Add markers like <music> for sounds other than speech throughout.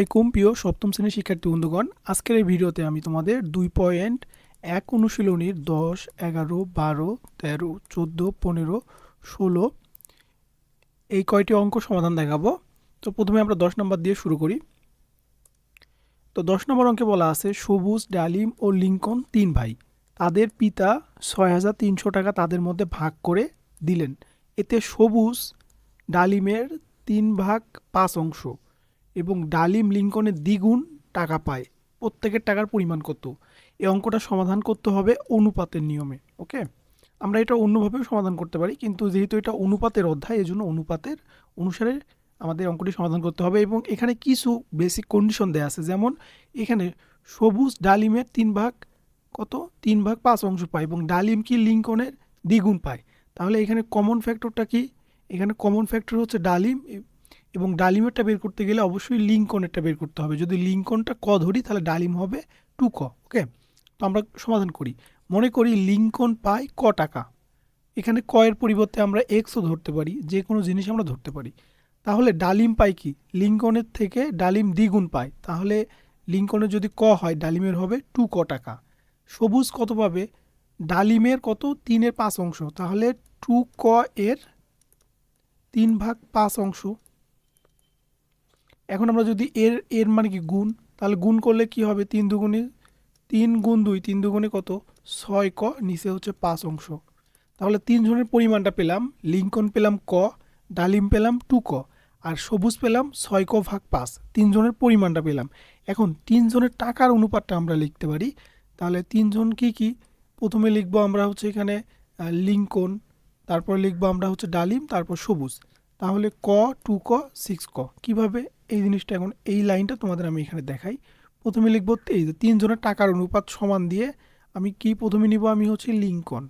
আলাইকুম প্রিয় সপ্তম শ্রেণির শিক্ষার্থী বন্ধুগণ, আজকের এই ভিডিওতে আমি তোমাদের দুই পয়েন্ট এক অনুশীলনীর দশ, এগারো, বারো, তেরো, চোদ্দ, পনেরো, ষোলো এই কয়টি অঙ্ক সমাধান দেখাবো। তো প্রথমে আমরা দশ নম্বর দিয়ে শুরু করি। তো দশ নম্বর অঙ্কে বলা আছে, সবুজ, ডালিম ও লিঙ্কন তিন ভাই, তাদের পিতা ছয় হাজার তিনশো টাকা তাদের মধ্যে ভাগ করে দিলেন। এতে সবুজ, ডালিমের তিন ভাগ পাঁচ অংশ। এবং ডালিম লিঙ্কনের দ্বিগুণ টাকা পায়। প্রত্যেকের টাকার পরিমাণ কত? এই অঙ্কটা সমাধান করতে হবে অনুপাতের নিয়মে, ওকে? আমরা এটা অন্যভাবেও সমাধান করতে পারি, কিন্তু যেহেতু এটা অনুপাতের অধ্যায় এই জন্য অনুপাতের অনুসারে আমাদের অঙ্কটি সমাধান করতে হবে এবং এখানে কিছু বেসিক কন্ডিশন দেওয়া আছে। যেমন এখানে সবুজ ডালিমের তিন ভাগ কত? তিন ভাগ পাঁচ অংশ পায় এবং ডালিম কি লিঙ্কনের দ্বিগুণ পায়। তাহলে এখানে কমন ফ্যাক্টরটা কি? এখানে কমন ফ্যাক্টর হচ্ছে ডালিম এবং ডালিমেরটা বের করতে গেলে অবশ্যই লিঙ্কনেরটা বের করতে হবে। যদি লিঙ্কনটা ক ধরি, তাহলে ডালিম হবে টু ক, ওকে? তো আমরা সমাধান করি। মনে করি লিঙ্কন পায় ক টাকা। এখানে ক এর পরিবর্তে আমরা এক্সও ধরতে পারি, যে কোনো জিনিস আমরা ধরতে পারি। তাহলে ডালিম পাই কি? লিঙ্কনের থেকে ডালিম দ্বিগুণ পায় তাহলে লিঙ্কনের যদি ক হয়, ডালিমের হবে টু ক টাকা। সবুজ কত পাবে? ডালিমের কত? তিনের পাঁচ অংশ। তাহলে টু ক এর তিন ভাগ পাঁচ অংশ। এখন আমরা যদি এর এর মানে কি গুণ? তাহলে গুণ করলে কি হবে? তিন দুগুণে, তিন গুণ দুই, তিন দুগুণে কত? ছয় ক, নিচে হচ্ছে পাঁচ অংশ। তাহলে তিনজনের পরিমাণটা পেলাম, লিঙ্কন পেলাম ক, ডালিম পেলাম টু ক, আর সবুজ পেলাম ছয় ক ভাগ পাঁচ তিনজনের পরিমাণটা পেলাম। এখন তিনজনের টাকার অনুপাতটা আমরা লিখতে পারি। তাহলে তিনজন কি কি? প্রথমে লিখব আমরা হচ্ছে এখানে লিঙ্কন, তারপর লিখব আমরা হচ্ছে ডালিম, তারপর সবুজ। তাহলে ক, টু ক, সিক্স ক, কীভাবে? এই জিনিসটা এখন, এই লাইনটা তোমাদের আমি এখানে দেখাই। প্রথমে লিখব এই যে তিনজনের টাকার অনুপাত সমান দিয়ে আমি কি প্রথমে নিব? আমি হচ্ছে লিঙ্কন।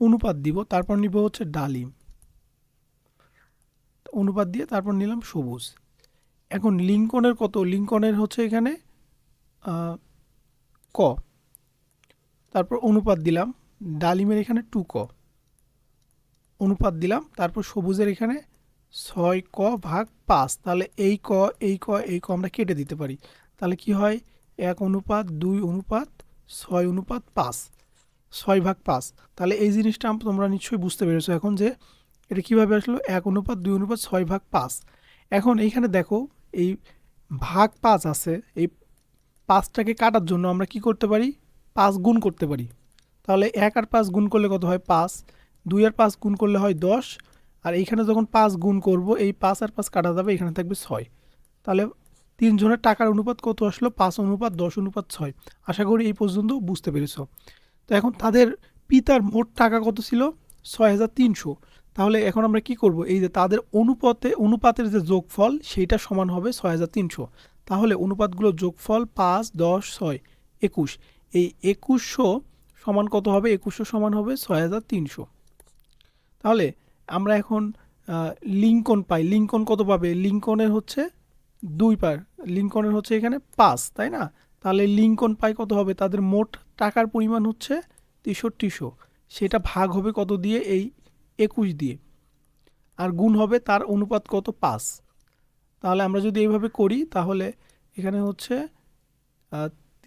অনুপাত দিব, তারপর নিব হচ্ছে ডালিম। অনুপাত দিয়ে তারপর নিলাম সবুজ। এখন লিঙ্কনের কত? লিঙ্কনের হচ্ছে এখানে ক। তারপর অনুপাত দিলাম, ডালিমের এখানে টু ক। অনুপাত দিলাম, তারপর সবুজের এখানে ছয় ক ভাগ পাঁচ। তাহলে এই ক এই ক এই ক আমরা কেটে দিতে পারি। তাহলে কি হয়? এক অনুপাত, দুই অনুপাত, ছয় অনুপাত, পাঁচ। ছয় ভাগ পাঁচ। তাহলে এই জিনিসটা তোমরা নিশ্চয়ই বুঝতে পেরেছ এখন যে এটা কীভাবে আসলো? এক অনুপাত, দুই অনুপাত, ছয় ভাগ পাঁচ। এখন এইখানে দেখো, এই ভাগ পাঁচ আছে, এই পাঁচটাকে কাটার জন্য আমরা কি করতে পারি? পাঁচ গুণ করতে পারি। তাহলে এক আর পাঁচ গুণ করলে কত হয়? পাঁচ। দুই আর পাঁচ গুণ করলে হয় দশ। আর এইখানে যখন পাঁচ গুণ করব, এই পাঁচ আর পাঁচ কাটা যাবে, এখানে থাকবে ছয়। তাহলে তিনজনের টাকার অনুপাত কত আসলো? পাঁচ অনুপাত দশ অনুপাত ছয়। আশা করি এই পর্যন্ত বুঝতে পেরেছ। তো এখন তাদের পিতার মোট টাকা কত ছিল? ছয় হাজার তিনশো। তাহলে এখন আমরা কি করব? এই যে তাদের অনুপাতে, অনুপাতের যে যোগফল, সেইটা সমান হবে ছয় হাজার তিনশো। তাহলে অনুপাতগুলো যোগফল পাঁচ, দশ, ছয়, একুশ। এই একুশশো সমান কত হবে? একুশশো সমান হবে ছয় হাজার তিনশো। তাহলে আমরা এখন লিঙ্কন পাই। লিঙ্কন কত পাবে? লিঙ্কনের হচ্ছে দুই পার। লিঙ্কনের হচ্ছে এখানে পাঁচ, তাই না? তাহলে লিঙ্কন পাই কত হবে? তাদের মোট টাকার পরিমাণ হচ্ছে তেষট্টিশো। সেটা ভাগ হবে কত দিয়ে? এই একুশ দিয়ে। আর গুণ হবে তার অনুপাত কত? পাঁচ। তাহলে আমরা যদি এইভাবে করি, তাহলে এখানে হচ্ছে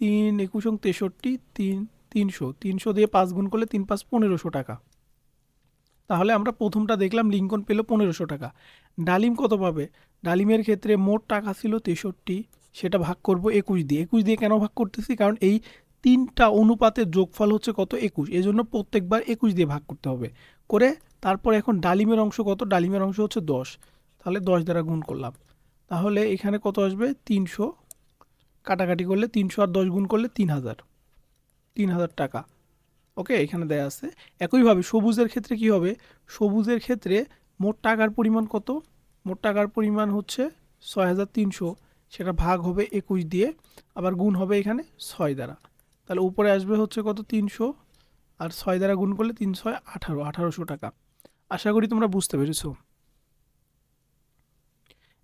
তিন একুশ তেষট্টি, তিন, তিনশো। তিনশো দিয়ে পাঁচ গুণ করলে তিন পাঁচ পনেরোশো টাকা। তাহলে আমরা প্রথমটা দেখলাম লিঙ্কন পেল পনেরোশো টাকা। ডালিম কত পাবে? ডালিমের ক্ষেত্রে মোট টাকা ছিল তেষট্টি, সেটা ভাগ করব একুশ দিয়ে। একুশ দিয়ে কেন ভাগ করতেছি? কারণ এই তিনটা অনুপাতের যোগফল হচ্ছে কত? একুশ। এই জন্য প্রত্যেকবার একুশ দিয়ে ভাগ করতে হবে। করে তারপর এখন ডালিমের অংশ কত? ডালিমের অংশ হচ্ছে দশ। তাহলে দশ দ্বারা গুণ করলাম। তাহলে এখানে কত আসবে? তিনশো। কাটাকাটি করলে তিনশো আর দশ গুণ করলে তিন হাজার। তিন হাজার টাকা। ওকে, এখানে দেয়া আছে। একইভাবে সবুজের ক্ষেত্রে কি হবে? সবুজের ক্ষেত্রে মোট টাকার পরিমাণ কত? মোট টাকার পরিমাণ হচ্ছে ছয় হাজার তিনশো। সেটা ভাগ হবে একুশ দিয়ে, আবার গুণ হবে এখানে ছয় দ্বারা। তাহলে উপরে আসবে হচ্ছে কত? তিনশো। আর ছয় দ্বারা গুণ করলে তিন ছয় আঠারো, আঠারোশো টাকা। আশা করি তোমরা বুঝতে পেরেছ।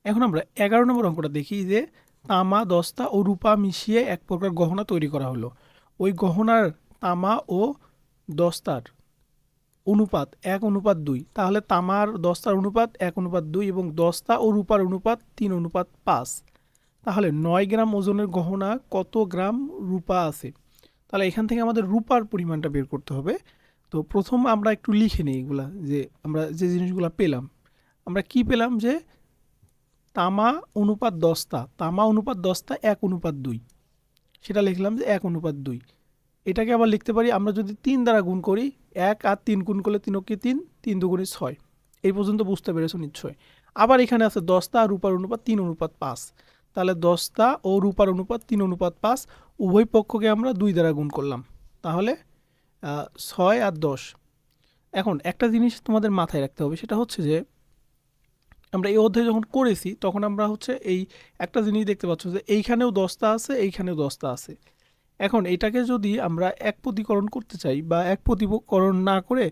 এখন আমরা এগারো নম্বর অঙ্কটা দেখি যে তামা, দস্তা ও রূপা মিশিয়ে এক প্রকার গহনা তৈরি করা হলো। ওই গহনার তামা ও দস্তার অনুপাত এক অনুপাত দুই। তাহলে তামার দস্তার অনুপাত এক অনুপাত দুই এবং দস্তা ও রূপার অনুপাত তিন অনুপাত পাঁচ। তাহলে নয় গ্রাম ওজনের গহনা কত গ্রাম রূপা আছে? তাহলে এখান থেকে আমাদের রূপার পরিমাণটা বের করতে হবে। তো প্রথম আমরা একটু লিখে নিই এগুলা, যে আমরা যে জিনিসগুলো পেলাম। আমরা কি পেলাম যে তামা অনুপাত দস্তা, তামা অনুপাত দস্তা এক অনুপাত দুই। সেটা লিখলাম যে এক অনুপাত দুই। এটাকে আবার লিখতে পারি, আমরা যদি তিন দ্বারা গুণ করি, এক আর তিন গুণ করলে তিনকে তিন তিন দুগুণে ছয়। এই পর্যন্ত বুঝতে পেরেছ নিশ্চয় আবার এখানে আছে দশটা আর রূপার অনুপাত তিন অনুপাত পাঁচ। তাহলে দশটা ও রূপার অনুপাত তিন অনুপাত পাঁচ, উভয় পক্ষকে আমরা দুই দ্বারা গুণ করলাম। তাহলে ছয় আর দশ। এখন একটা জিনিস তোমাদের মাথায় রাখতে হবে, সেটা হচ্ছে যে, আমরা এই অধ্যায় যখন করেছি, তখন আমরা হচ্ছে এই একটা জিনিস দেখতে পাচ্ছ যে, এইখানেও দশটা আছে, এইখানেও দশটা আছে। এখন এটাকে যদি আমরা এক প্রতিকরণ করতে চাই বা এক প্রতিকরণ না করে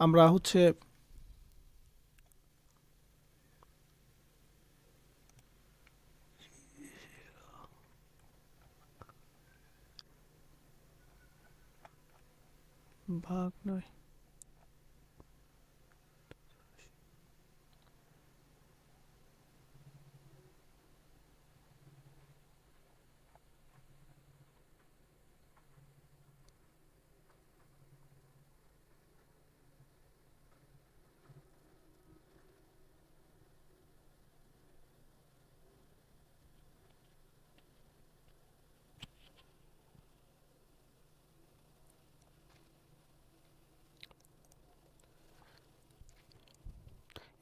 আমরা হচ্ছে ভাগ নয়।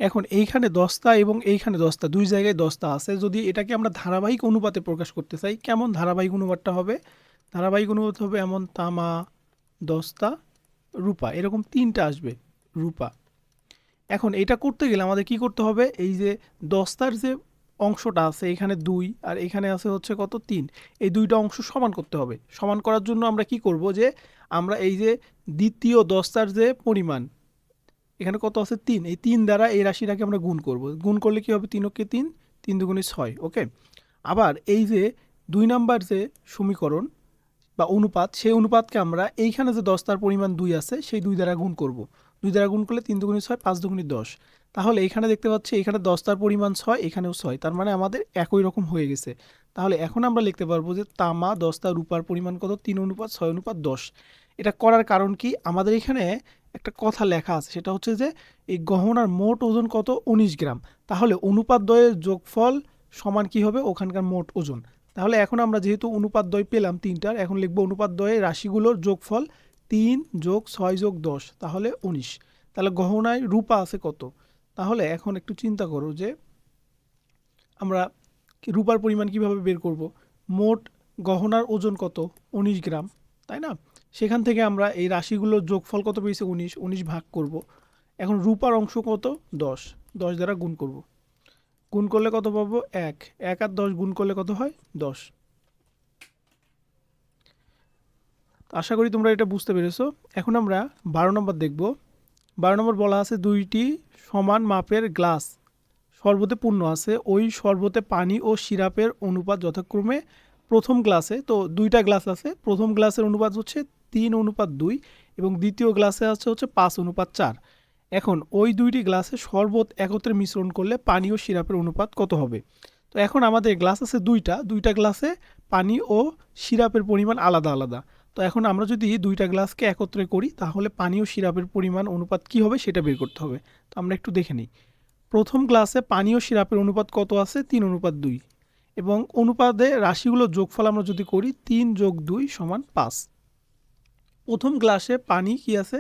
এখন এইখানে দশটা এবং এইখানে দশটা, দুই জায়গায় দশটা আছে। যদি এটাকে আমরা ধারাবাহিক অনুপাতে প্রকাশ করতে চাই, কেমন ধারাবাহিক অনুপাতটা হবে? ধারাবাহিক অনুপাত হবে এমন তামা দশটা রূপা, এরকম তিনটা আসবে রূপা। এখন এটা করতে গেলে আমাদের কি করতে হবে? এই যে দস্তার যে অংশটা আছে, এখানে দুই আর এখানে আছে হচ্ছে কত? তিন। এই দুইটা অংশ সমান করতে হবে। সমান করার জন্য আমরা কি করব যে, আমরা এই যে দ্বিতীয় দস্তার যে পরিমাণ এখানে কত আছে? তিন। এই তিন দ্বারা এই রাশিটাকে আমরা গুণ করব। গুণ করলে কি হবে? তিনকে তিন তিন দুগুণে ছয়। ওকে? আবার এই যে দুই নাম্বার যে সমীকরণ বা অনুপাত, সেই অনুপাতকে আমরা এইখানে যে দশটার পরিমাণ দুই আছে, সেই দুই দ্বারা গুণ করব। দুই দ্বারা গুণ করলে তিন দুগুণে ছয়, পাঁচ দুগুণে দশ। তাহলে এখানে দেখতে পাচ্ছি, এখানে দশটার পরিমাণ ছয়, এখানেও ছয়। তার মানে আমাদের একই রকম হয়ে গেছে। তাহলে এখন আমরা লিখতে পারব যে তামা দশটা রূপার পরিমাণ কত? তিন অনুপাত, ছয় অনুপাত, দশ। এটা করার কারণ কি? আমাদের এখানে একটা কথা লেখা আছে, সেটা হচ্ছে যে এই গহনার মোট ওজন কত? উনিশ গ্রাম। তাহলে অনুপাত দ্বয়ের যোগফল সমান কি হবে? ওখানকার মোট ওজন। তাহলে এখন আমরা যেহেতু অনুপাত দ্বয় পেলাম তিনটার, এখন লিখব অনুপাত দ্বয়ের রাশিগুলোর যোগফল তিন যোগ ছয় যোগ দশ, তাহলে উনিশ। তাহলে গহনায় রূপা আছে কত? তাহলে এখন একটু চিন্তা করো যে আমরা রূপার পরিমাণ কীভাবে বের করব? মোট গহনার ওজন কত? উনিশ গ্রাম, তাই না? সেখান থেকে আমরা এই রাশিগুলোর যোগফল কত পেয়েছে? উনিশ। উনিশ ভাগ করব। এখন রূপার অংশ কত? দশ। দশ দ্বারা গুণ করব। গুণ করলে কত পাবো? এক। এক আর দশ গুণ করলে কত হয়? দশ। আশা করি তোমরা এটা বুঝতে পেরেছ। এখন আমরা বারো নম্বর দেখব। বারো নম্বর বলা আছে দুইটি সমান মাপের গ্লাস। শরবতে পূর্ণ আছে। ওই শরবতে পানি ও সিরাপের অনুপাত যথাক্রমে প্রথম গ্লাসে। তো দুইটা গ্লাস আছে। প্রথম গ্লাসের অনুপাত হচ্ছে তিন অনুপাত দুই এবং দ্বিতীয় গ্লাসে আছে হচ্ছে পাঁচ অনুপাত চার। এখন ওই দুইটি গ্লাসে শরবত একত্রে মিশ্রণ করলে পানি ও সিরাপের অনুপাত কত হবে? তো এখন আমাদের গ্লাস আছে দুইটা দুইটা গ্লাসে পানি ও সিরাপের পরিমাণ আলাদা আলাদা। তো এখন আমরা যদি দুইটা গ্লাসকে একত্রে করি, তাহলে পানি ও সিরাপের পরিমাণ অনুপাত কি হবে সেটা বের করতে হবে। তো আমরা একটু দেখে নিই। প্রথম গ্লাসে পানি ও সিরাপের অনুপাত কত আছে? তিন অনুপাত দুই। এবং অনুপাতে রাশিগুলোর যোগফল আমরা যদি করি, তিন যোগ দুই সমান পাঁচ। প্রথম গ্লাসে পানি কি আছে?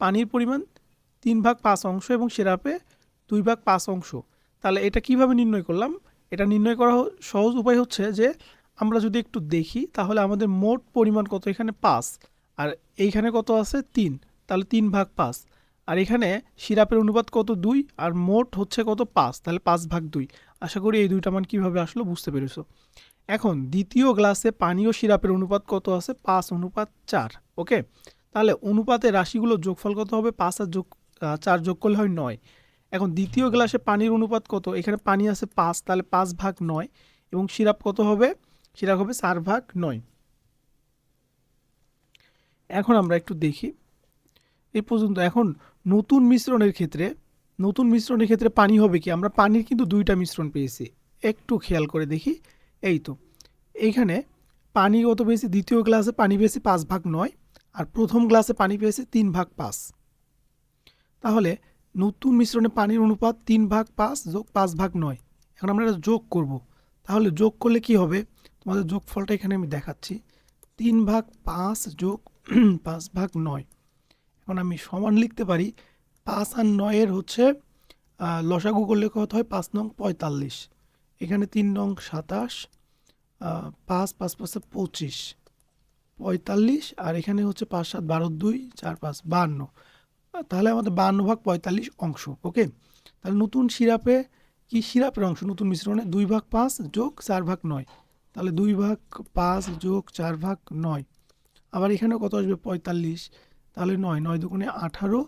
পানির পরিমাণ তিন ভাগ পাঁচ অংশ এবং সিরাপে দুই ভাগ পাঁচ অংশ। তাহলে এটা কীভাবে নির্ণয় করলাম? এটা নির্ণয় করা সহজ উপায় হচ্ছে যে, আমরা যদি একটু দেখি, তাহলে আমাদের মোট পরিমাণ কত? এখানে পাঁচ। আর এইখানে কত আছে? তিন। তাহলে তিন ভাগ পাঁচ। আর এখানে সিরাপের অনুপাত কত? দুই। আর মোট হচ্ছে কত? পাঁচ। তাহলে পাঁচ ভাগ দুই। আশা করি এই দুইটা মান কীভাবে আসলো বুঝতে পেরেছ। এখন দ্বিতীয় গ্লাসে পানি ও সিরাপের অনুপাত কত আছে? পাঁচ অনুপাত চার, ওকে? তাহলে অনুপাতে রাশিগুলো যোগফল কত হবে? পাঁচ আর যোগ চার যোগ করলে হয় নয়। এখন দ্বিতীয় গ্লাসে পানির অনুপাত কত? এখানে পানি আছে পাঁচ, তাহলে পাঁচ ভাগ নয়, এবং সিরাপ কত হবে? সিরাপ হবে চার ভাগ নয়। এখন আমরা একটু দেখি। এই পর্যন্ত এখন নতুন মিশ্রণের ক্ষেত্রে, নতুন মিশ্রণের ক্ষেত্রে পানি হবে কি? আমরা পানির কিন্তু দুইটা মিশ্রণ পেয়েছি। একটু খেয়াল করে দেখি। এই তো এইখানে পানি কত পেয়েছি? দ্বিতীয় গ্লাসে পানি পেয়েছি পাঁচ ভাগ নয় আর প্রথম গ্লাসে পানি পেয়েছি তিন ভাগ পাঁচ। তাহলে নতুন মিশ্রণে পানির অনুপাত তিন ভাগ পাঁচ যোগ পাঁচ ভাগ নয়। এখন আমরা এটা যোগ করব। তাহলে যোগ করলে কি হবে? তোমাদের যোগফলটা এখানে আমি দেখাচ্ছি। তিন ভাগ পাঁচ যোগ <clears throat> পাঁচ ভাগ নয়। এখন আমি সমান লিখতে পারি, পাঁচ আর নয়ের হচ্ছে লসাগু করলে কত হয়? পাঁচ নং পঁয়তাল্লিশ। এখানে তিন নং সাতাশ পাঁচ পাঁচ, পাঁচে পঁচিশ, পঁয়তাল্লিশ, আর এখানে হচ্ছে পাঁচ, সাত, বারো, দুই, চার, পাঁচ বাহান্ন তাহলে আমাদের বাহান্ন ভাগ পঁয়তাল্লিশ অংশ, ওকে? তাহলে নতুন সিরাপে কি সিরাপের অংশ? নতুন মিশ্রণে দুই ভাগ পাঁচ যোগ চার ভাগ নয়। তাহলে দুই ভাগ পাঁচ যোগ চার ভাগ নয়। আবার এখানে কত আসবে? পঁয়তাল্লিশ। তাহলে নয় নয় দুগুণে আঠারো,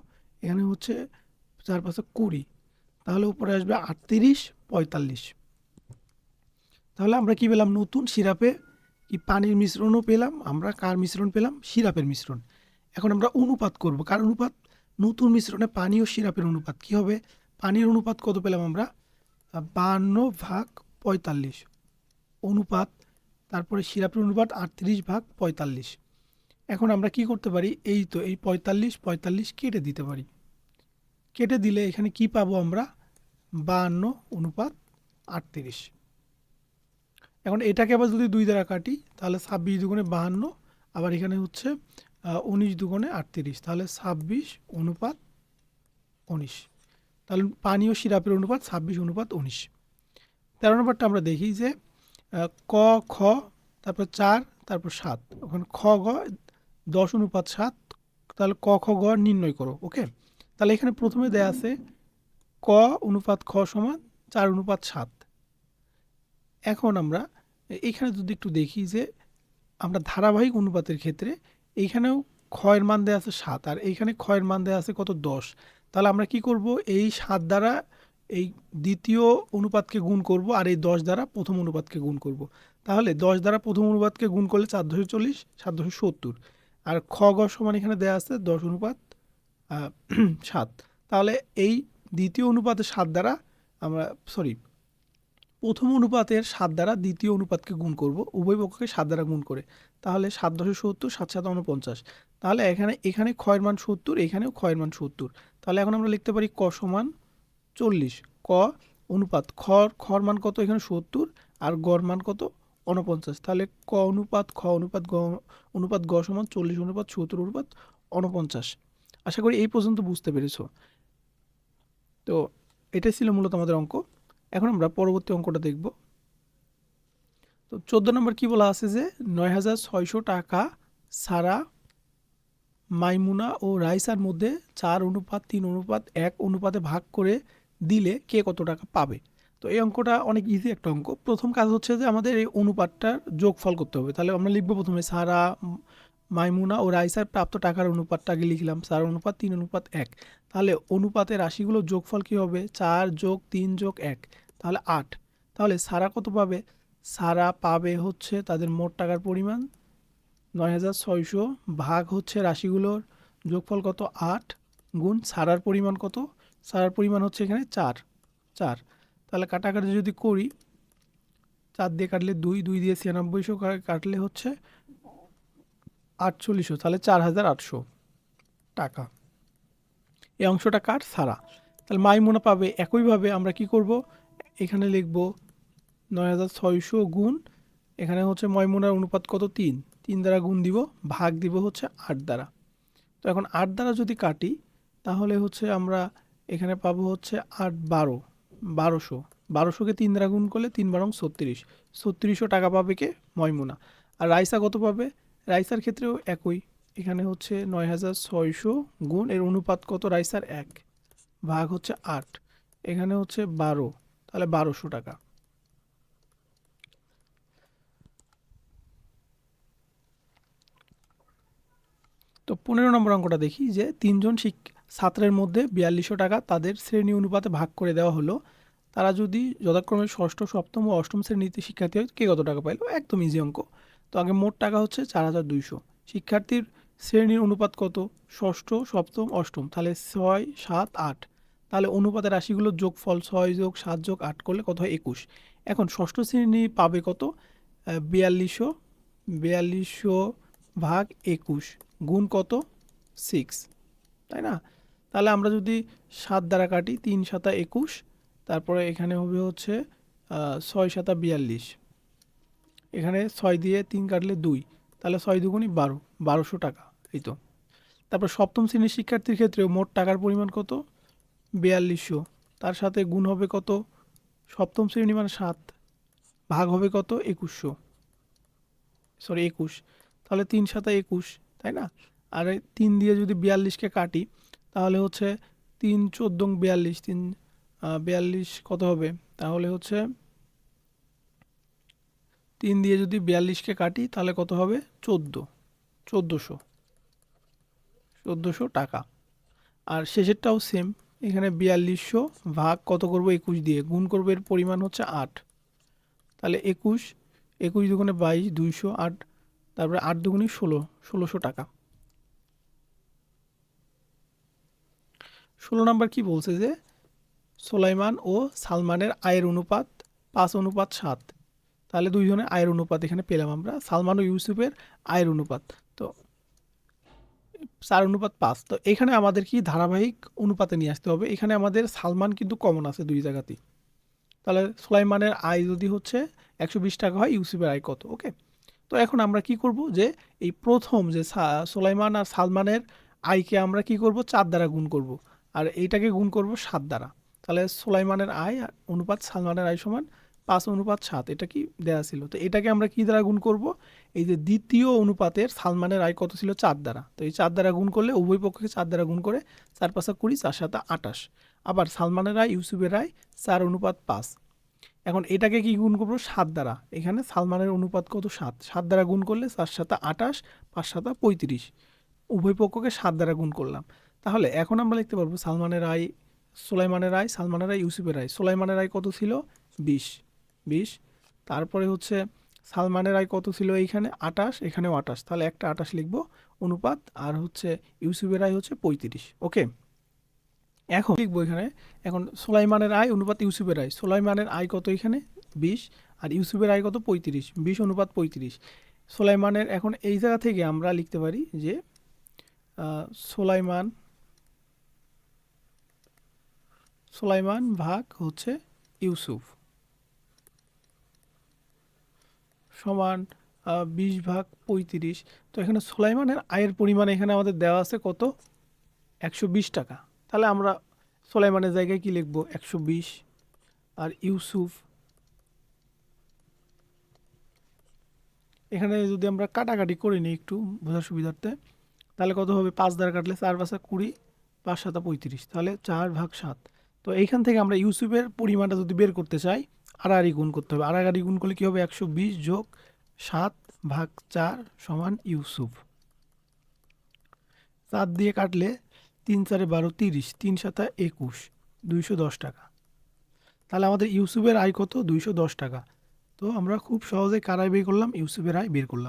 এখানে হচ্ছে চার, পাঁচে, কুড়ি। তাহলে উপরে আসবে আটত্রিশ, পঁয়তাল্লিশ। তাহলে আমরা কি পেলাম? নতুন সিরাপে কি পানির মিশ্রণও পেলাম? আমরা কার মিশ্রণ পেলাম? সিরাপের মিশ্রণ। এখন আমরা অনুপাত করব। কার অনুপাত? নতুন মিশ্রণে পানি ও সিরাপের অনুপাত। কি হবে? পানির অনুপাত কত পেলাম আমরা? বাহান্ন ভাগ পঁয়তাল্লিশ। অনুপাত, তারপরে সিরাপের অনুপাত আটত্রিশ ভাগ পঁয়তাল্লিশ। এখন আমরা কি করতে পারি? এই তো, এই পঁয়তাল্লিশ পঁয়তাল্লিশ কেটে দিতে পারি। কেটে দিলে এখানে কি পাবো আমরা? বাহান্ন অনুপাত আটত্রিশ। এখন এটাকে আবার যদি দুই দ্বারা কাটি, তাহলে ছাব্বিশ দুগুণে বাহান্ন, আবার এখানে হচ্ছে উনিশ দুগুণে আটত্রিশ, তাহলে ছাব্বিশ অনুপাত উনিশ। তাহলে পানি ও সিরাপের অনুপাত ছাব্বিশ অনুপাত উনিশ। তেরো নম্বরটা আমরা দেখি যে ক, খ, তারপর চার, তারপর সাত। ওখানে খ, গ, দশ অনুপাত সাত, তাহলে ক, খ, গ নির্ণয় করো, ওকে? তাহলে এখানে প্রথমে দেয়া আছে, ক অনুপাত খ সমান চার অনুপাত সাত। এখন আমরা এইখানে যদি একটু দেখি যে আমরা ধারাবাহিক অনুপাতের ক্ষেত্রে এইখানেও ক্ষয়ের মান দেওয়া আছে সাত, আর এইখানে ক্ষয়ের মান দেওয়া আছে কত দশ? তাহলে আমরা কি করব? এই সাত দ্বারা এই দ্বিতীয় অনুপাতকে গুণ করব আর এই দশ দ্বারা প্রথম অনুপাতকে গুণ করব। তাহলে দশ দ্বারা প্রথম অনুপাতকে গুণ করলে চার দশে চল্লিশ, সাত দশে সত্তর। আর খ গ সমান এখানে দেওয়া আছে দশ অনুপাত <clears throat> সাত। তাহলে এই দ্বিতীয় অনুপাতের সাত দ্বারা আমরা সরি প্রথম অনুপাতের সাত দ্বারা দ্বিতীয় অনুপাতকে গুণ করব, উভয় পক্ষকে সাত দ্বারা গুণ করে। তাহলে সাত দশে সত্তর, সাত সাত উনপঞ্চাশ তাহলে এখানে এখানে ক্ষয়ের মান সত্তর, এখানেও ক্ষয়ের মান সত্তর। তাহলে এখন আমরা লিখতে পারি ক সমান চল্লিশ। ক অনুপাত খর খর মান কত এখানে সত্তর আর গড় মান কত উনপঞ্চাশ তাহলে ক অনুপাত, খ অনুপাত, গ অনুপাত, গ সমান চল্লিশ অনুপাত, সত্তর অনুপাত উনপঞ্চাশ আশা করি এই পর্যন্ত বুঝতে পেরেছ। তো এটাই ছিল মূলত আমাদের অঙ্ক। এখন আমরা পরবর্তী অঙ্কটা দেখব। তো চোদ্দ নম্বর কি বলা আছে যে, নয় হাজার ছয়শো টাকা সারা মাইমুনা ও রাইসার মধ্যে চার অনুপাত, তিন অনুপাত, এক অনুপাতে ভাগ করে দিলে কে কত টাকা পাবে? তো এই অঙ্কটা অনেক ইজি একটা অঙ্ক। প্রথম কাজ হচ্ছে যে আমাদের এই অনুপাতটার যোগফল করতে হবে। তাহলে আমরা লিখব প্রথমে সারা মাইমুনা ও রাইসার প্রাপ্ত টাকার অনুপাতটা আগে লিখলাম চার অনুপাত তিন, অনুপাত এক। তাহলে অনুপাতের রাশিগুলোর যোগফল কী হবে? চার যোগ তিন যোগ এক, তাহলে আট। তাহলে সারা কত পাবে? সারা পাবে হচ্ছে তাদের মোট টাকার পরিমাণ নয় হাজার ছয়শো ভাগ হচ্ছে রাশিগুলোর যোগফল কত? আট গুণ সারার পরিমাণ কত? সারার পরিমাণ হচ্ছে এখানে চার চার। তাহলে কাটাকাটি যদি করি, চার দিয়ে কাটলে দুই দুই দিয়ে ছিয়ানব্বইশো কাটলে হচ্ছে আটচল্লিশশো, তাহলে চার হাজার আটশো টাকা। এই অংশটা কার? সারা। তাহলে মাইমুনা পাবে একইভাবে আমরা কি করব? এখানে লিখব নয় হাজার ছয়শো গুণ, এখানে হচ্ছে ময়মুনার অনুপাত কত? তিন। তিন দ্বারা গুণ দিব, ভাগ দিব হচ্ছে আট দ্বারা। তো এখন আট দ্বারা যদি কাটি, তাহলে হচ্ছে আমরা এখানে পাবো হচ্ছে আট বারো, বারোশো। বারোশোকে তিন দ্বারা গুণ করলে তিন বারং ছত্রিশ। ছত্রিশশো টাকা পাবে কে? ময়মুনা আর রাইসা কত পাবে? রাইসার ক্ষেত্রেও একই। এখানে হচ্ছে নয় হাজার ছয়শো গুণ এর অনুপাত কত? রাইসার এক। ভাগ হচ্ছে আট। এখানে হচ্ছে বারো। তাহলে বারোশো টাকা। তো পনেরো নম্বর অঙ্কটা দেখি যে তিনজন শিক, ছাত্রের মধ্যে বিয়াল্লিশশো টাকা তাদের শ্রেণি অনুপাতে ভাগ করে দেওয়া হলো। তারা যদি যথাক্রমে ষষ্ঠ, সপ্তম ও অষ্টম শ্রেণীতে শিক্ষার্থী হয়, কে কত টাকা পাইলো? একদম ইজি অঙ্ক। তো আগে মোট টাকা হচ্ছে চার হাজার দুইশো। শিক্ষার্থীর শ্রেণির অনুপাত কত? ষষ্ঠ, সপ্তম, অষ্টম। তাহলে ছয়, সাত, আট। তাহলে অনুপাতের রাশিগুলোর যোগফল ছয় যোগ সাত যোগ আট করলে কত হয়? একুশ। এখন ষষ্ঠ শ্রেণি পাবে কত? বিয়াল্লিশশো বিয়াল্লিশশো ভাগ একুশ গুণ কত? সিক্স। তাই না? তাহলে আমরা যদি সাত দ্বারা কাটি তিন সাতা একুশ, তারপরে এখানে হবে হচ্ছে ছয় সাতা বিয়াল্লিশ। এখানে ছয় দিয়ে তিন কাটলে দুই, তাহলে ছয় দুগুণই বারো, বারোশো টাকা। এই তো। তারপর সপ্তম শ্রেণির শিক্ষার্থীর ক্ষেত্রে মোট টাকার পরিমাণ কত? বিয়াল্লিশশো। তার সাথে গুণ হবে কত? সপ্তম শ্রেণি মানে সাত, ভাগ হবে কত? একুশশো। সরি, একুশ। তাহলে তিন সাতা একুশ, তাই না? আর তিন দিয়ে যদি বিয়াল্লিশকে কাটি, তাহলে হচ্ছে তিন চোদ্দ বিয়াল্লিশ, তিন বিয়াল্লিশ কত হবে? তাহলে হচ্ছে তিন দিয়ে যদি বিয়াল্লিশকে কাটি, তাহলে কত হবে? চোদ্দ। চোদ্দোশো। চোদ্দোশো টাকা। আর শেষেরটাও সেম এখানে বিয়াল্লিশশো ভাগ কত করব? একুশ দিয়ে। গুণ করব, এর পরিমাণ হচ্ছে আট। তাহলে একুশ একুশ দুগুণে বাইশ, দুইশো আট, তারপরে আট দুগুণে ষোলো, ষোলোশো টাকা। ষোলো নাম্বার কি বলছে যে, সোলাইমান ও সালমানের আয়ের অনুপাত পাঁচ, অনুপাত সাত। তাহলে দুইজনের আয়ের অনুপাত এখানে পেলাম আমরা। সালমান ও ইউসুফের আয়ের অনুপাত। তো চার অনুপাত পাঁচ। তো এখানে আমাদের কি ধারাবাহিক অনুপাতে নিয়ে আসতে হবে? এখানে আমাদের সালমান কিন্তু কমন আছে দুই জায়গাতেই। তাহলে সুলাইমানের আয় যদি হচ্ছে একশো বিশ টাকা হয়, ইউসুফের আয় কত? ওকে? তো এখন আমরা কি করব যে এই প্রথম যে সুলাইমান আর সালমানের আয়কে আমরা কি করব? চার দ্বারা গুণ করব। আর এইটাকে গুণ করব সাত দ্বারা। তাহলে সুলাইমানের আয় অনুপাত সালমানের আয় সমান পাঁচ অনুপাত সাত, এটা কি দেওয়া ছিল? তো এটাকে আমরা কি দ্বারা গুণ করব? এই যে দ্বিতীয় অনুপাতের সালমানের আয় কত ছিল? চার দ্বারা। তো এই চার দ্বারা গুণ করলে উভয় পক্ষকে চার দ্বারা গুণ করে চার পাঁচা কুড়ি, চার সাতা আটাশ আবার সালমানের আয়, ইউসুফের আয়, চার অনুপাত পাঁচ। এখন এটাকে কি গুণ করব? সাত দ্বারা। এখানে সালমানের অনুপাত কত? সাত। সাত দ্বারা গুণ করলে চার সাতা আটাশ পাঁচ সাতা, পঁয়ত্রিশ। উভয় পক্ষকে সাত দ্বারা গুণ করলাম। তাহলে এখন আমরা লিখতে পারব সালমানের আয়, সোলাইমানের আয়, সালমানের আয়, ইউসুফের আয়। সোলাইমানের আয় কত ছিল? বিশ। বিশ। তারপরে হচ্ছে সালমানের আয় কত ছিল এইখানে? আটাশ, এখানেও আটাশ। তাহলে একটা আটাশ লিখব অনুপাত, আর হচ্ছে ইউসুফের আয় হচ্ছে পঁয়ত্রিশ, ওকে? এখন লিখব এখানে, এখন সোলাইমানের আয় অনুপাত ইউসুফের আয়। সোলাইমানের আয় কত এখানে? বিশ, আর ইউসুফের আয় কত? পঁয়ত্রিশ। বিশ অনুপাত পঁয়ত্রিশ। সোলাইমানের এখন এই জায়গা থেকে আমরা লিখতে পারি যে সোলাইমান সোলাইমান ভাগ হচ্ছে ইউসুফ। সমান বিশ ভাগ পঁয়ত্রিশ। তো এখানে সোলাইমানের আয়ের পরিমাণ এখানে আমাদের দেওয়া আছে কত? একশো বিশ টাকা। তাহলে আমরা সোলাইমানের জায়গায় কি লিখব? একশো আর ইউসুফ? এখানে যদি আমরা কাটাকাটি করে নিই একটু বোঝার সুবিধার্থে, তাহলে কত হবে? পাঁচ দ্বারা কাটলে চার পাঁচা কুড়ি, পাঁচ সাতা পঁয়ত্রিশ। তাহলে চার ভাগ সাত। তো এইখান থেকে আমরা ইউসুফের পরিমাণটা যদি বের করতে চাই আড়াআড়ি গুণ করতে হবে। আড়াআড়ি গুণ করলে কী হবে? একশো বিশ যোগ সাত ভাগ চার সমান ইউসুফ। চার দিয়ে কাটলে তিন চারে বারো তিরিশ, তিন সাতা একুশ, দুইশো দশ টাকা। তাহলে আমাদের ইউসুফের আয় কত? দুইশো দশ টাকা। তো আমরা খুব সহজে কারাই বের করলাম, ইউসুফের আয় বের করলাম।